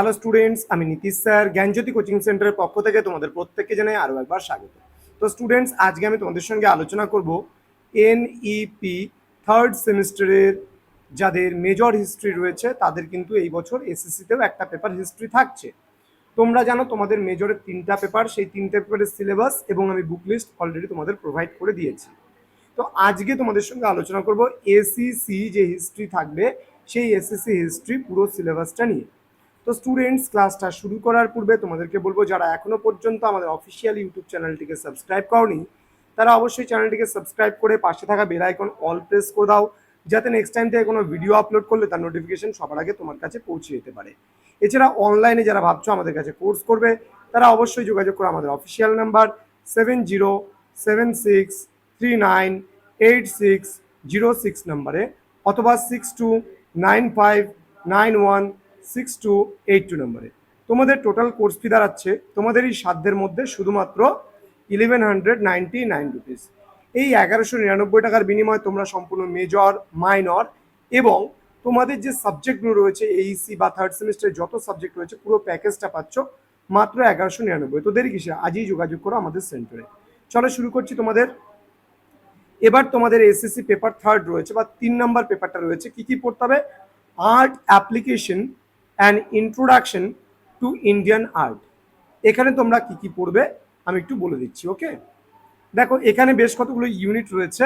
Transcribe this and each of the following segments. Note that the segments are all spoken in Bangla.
হ্যালো স্টুডেন্টস আমি নীতিশ স্যার, জ্ঞানজ্যোতি কোচিং সেন্টারের পক্ষ থেকে তোমাদের প্রত্যেককে জানাই আরও একবার স্বাগত। তো স্টুডেন্টস আজকে আমি তোমাদের সঙ্গে আলোচনা করব এনইপি থার্ড সেমিস্টারের যাদের মেজর হিস্ট্রি রয়েছে, তাদের কিন্তু এই বছর এসএসসিতেও একটা পেপার হিস্ট্রি থাকছে। তোমরা জানো তোমাদের মেজরের তিনটা পেপার সেই তিনটা পেপারের সিলেবাস এবং আমি বুক লিস্ট অলরেডি তোমাদের প্রোভাইড করে দিয়েছি। তো আজকে তোমাদের সঙ্গে আলোচনা করব এসিসি যে হিস্ট্রি থাকবে, সেই এসএসসি হিস্ট্রি পুরো সিলেবাসটা নিয়ে। তো স্টুডেন্টস ক্লাসটা শুরু করার পূর্বে তোমাদেরকে বলব, যারা এখনও পর্যন্ত আমাদের অফিসিয়াল ইউটিউব চ্যানেলটিকে সাবস্ক্রাইব করনি, তারা অবশ্যই চ্যানেলটিকে সাবস্ক্রাইব করে পাশে থাকা বেল আইকন অল প্রেস করে দাও, যাতে নেক্সট টাইম থেকে কোনো ভিডিও আপলোড করলে তার নোটিফিকেশন সবার আগে তোমার কাছে পৌঁছে যেতে পারে। এছাড়া অনলাইনে যারা ভাবছ আমাদের কাছে কোর্স করবে, তারা অবশ্যই যোগাযোগ করো আমাদের official number seven zero seven six three nine eight six zero six নাম্বারে অথবা six two nine five nine one six two eight two নম্বরে। তোমাদের টোটাল কোর্স ফি দাঁড়াচ্ছে তোমাদের এই সাধ্যের মধ্যে শুধুমাত্র eleven hundred ninety nine rupees এই এগারোশো নিরানব্বই টাকার বিনিময়ে তোমরা সম্পূর্ণ মেজর মাইনর এবং তোমাদের যে সাবজেক্টগুলো রয়েছে এইসি বা থার্ড সেমিস্টারের যত সাবজেক্ট রয়েছে, পুরো প্যাকেজটা পাচ্ছ মাত্র এগারোশো নিরানব্বই। তো দেরি কিসে আজই যোগাযোগ করো আমাদের সেন্টারে চলো শুরু করছি তোমাদের। এবার তোমাদের এসএসসি পেপার থার্ড রয়েছে বা তিন নাম্বার পেপারটা রয়েছে। কি কি পড়তে হবে? Art application and introduction to Indian art এখানে তোমরা কি কি পড়বে, আমি একটু বলে দিচ্ছি, ওকে? দেখো, এখানে বেশ কতগুলো ইউনিট রয়েছে।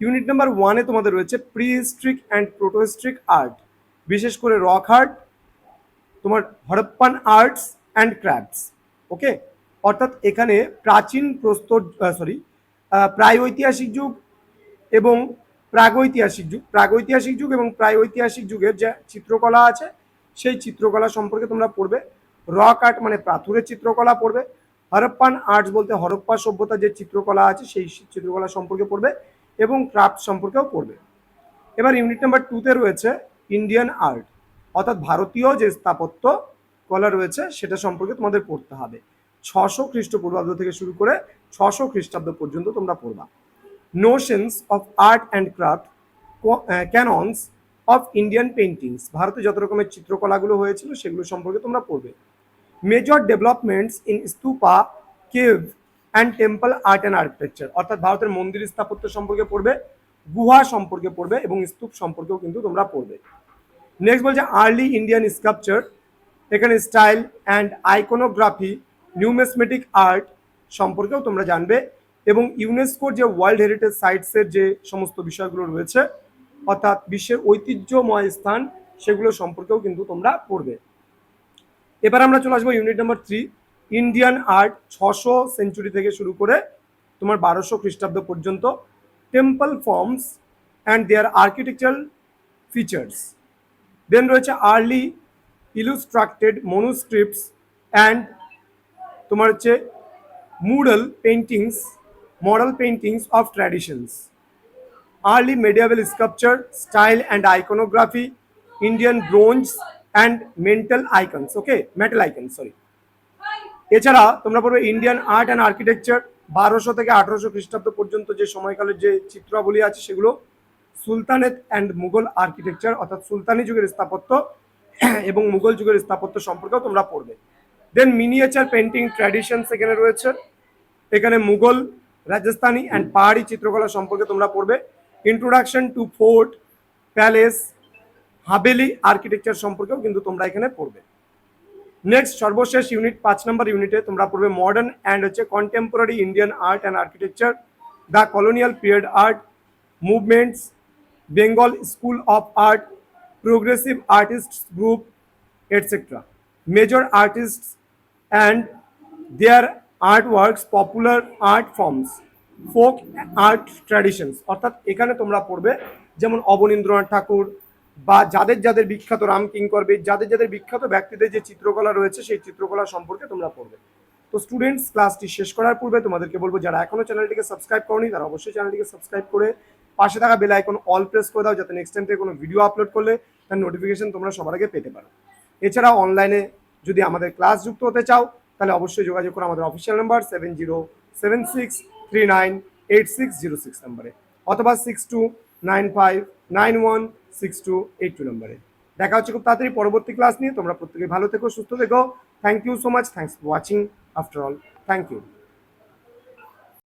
ইউনিট নাম্বার ওয়ানে তোমাদের রয়েছে prehistoric and protohistoric art বিশেষ করে রক আর্ট তোমার Harappan arts and crafts okay? অর্থাৎ এখানে প্রাচীন প্রস্তর সরি প্রাগৈতিহাসিক যুগ এবং প্রাগৈতিহাসিক যুগ। প্রাগৈতিহাসিক যুগ এবং প্রাগৈতিহাসিক যুগের যে চিত্রকলা আছে সেই চিত্রকলা সম্পর্কে তোমরা পড়বে। রক আর্ট মানে পাথরের চিত্রকলা পড়বে। হরপ্পান আর্টস বলতে হরপ্পা সভ্যতার যে চিত্রকলা আছে, সেই চিত্রকলা সম্পর্কে পড়বে এবং ক্রাফট সম্পর্কেও পড়বে। এবার ইউনিট নাম্বার টুতে রয়েছে ইন্ডিয়ান আর্ট অর্থাৎ ভারতীয় যে স্থাপত্য কলা রয়েছে, সেটা সম্পর্কে তোমাদের পড়তে হবে। ছশো খ্রিস্টপূর্বাব্দ থেকে শুরু করে ছশো খ্রিস্টাব্দ পর্যন্ত তোমরা পড়বা। Notions of art and craft canons of Indian paintings ভারতে যত রকমের চিত্রকলাগুলো হয়েছিল, সেগুলো সম্পর্কে তোমরা পড়বে। Major developments in stupa cave and temple art and architecture অর্থাৎ ভারতের মন্দির স্থাপত্য সম্পর্কে পড়বে, গুহা সম্পর্কে পড়বে এবং স্তূপ সম্পর্কেও কিন্তু তোমরা পড়বে। নেক্সট বলছে আর্লি ইন্ডিয়ান স্কাল্পচার এখানে style and iconography numismatic art সম্পর্কেও তোমরা জানবে এবং ইউনেস্কোর যে ওয়ার্ল্ড হেরিটেজ সাইটসের যে সমস্ত বিষয়গুলো রয়েছে অর্থাৎ বিশ্বের ঐতিহ্যময় স্থান, সেগুলো সম্পর্কেও কিন্তু তোমরা পড়বে। এবার আমরা চলে আসব unit number three Indian art ছশো সেঞ্চুরি থেকে শুরু করে তোমার বারোশো খ্রিস্টাব্দ পর্যন্ত temple forms and their architectural features then রয়েছে আর্লি ইলুস্ট্রাক্টেড মনুস্ক্রিপ্টস অ্যান্ড তোমার হচ্ছে Mughal paintings Mughal paintings of traditions early medieval sculpture, style and iconography, Indian bronze and metal icons, okay, metal icons, sorry. এছাড়া তোমরা পড়বে ইন্ডিয়ান আর্ট অ্যান্ড আর্কিটেকচার বারোশো থেকে আঠারোশো খ্রিস্টাব্দ পর্যন্ত যে সময়কালের যে চিত্রাবলী আছে সেগুলো সুলতানেত অ্যান্ড মুঘল আর্কিটেকচার অর্থাৎ সুলতানি যুগের স্থাপত্য এবং মুঘল যুগের স্থাপত্য সম্পর্কেও তোমরা পড়বে। দেন মিনিয়েচার পেন্টিং ট্র্যাডিশনস এখানে রয়েছে। এখানে মুঘল রাজস্থানি অ্যান্ড পাহাড়ি চিত্রকলা সম্পর্কে তোমরা পড়বে। Introduction to fort palace haveli architecture সম্পর্কেও কিন্তু তোমরা এখানে পড়বে। নেক্সট সর্বশেষ ইউনিট পাঁচ নম্বর ইউনিটে তোমরা পড়বে মডার্ন অ্যান্ড হচ্ছে contemporary Indian art and architecture the colonial period art movements Bengal school of art progressive artists group etcetera major artists and their art works popular art forms folk art traditions অর্থাৎ এখানে তোমরা পড়বে যেমন অবনীন্দ্রনাথ ঠাকুর বা যাদের যাদের বিখ্যাত রাম কিঙ্করবীর যাদের যাদের বিখ্যাত ব্যক্তিদের যে চিত্রকলা রয়েছে, সেই চিত্রকলা সম্পর্কে তোমরা পড়বে। তো স্টুডেন্টস ক্লাসটি শেষ করার পূর্বে তোমাদেরকে বলব, যারা এখনও চ্যানেলটিকে সাবস্ক্রাইব করনি, তারা অবশ্যই চ্যানেলটিকে সাবস্ক্রাইব করে পাশে থাকা বেল আইকন অল প্রেস করে দাও, যাতে নেক্সট টাইম থেকে কোনো ভিডিও আপলোড করলে তার নোটিফিকেশন তোমরা সবার আগে পেতে পারো। এছাড়া অনলাইনে যদি আমাদের ক্লাস যুক্ত হতে চাও, তাহলে অবশ্যই যোগাযোগ করো আমাদের official number seven zero seven six three nine eight six zero six নাম্বারে অথবা six two nine five nine one six two eight two নাম্বারে। দেখা হচ্ছে খুব তাড়াতাড়ি পরবর্তী ক্লাস নিয়ে। তোমরা প্রত্যেকে ভালো থেকো, সুস্থ থেকো। Thank you so much thanks for watching after all thank you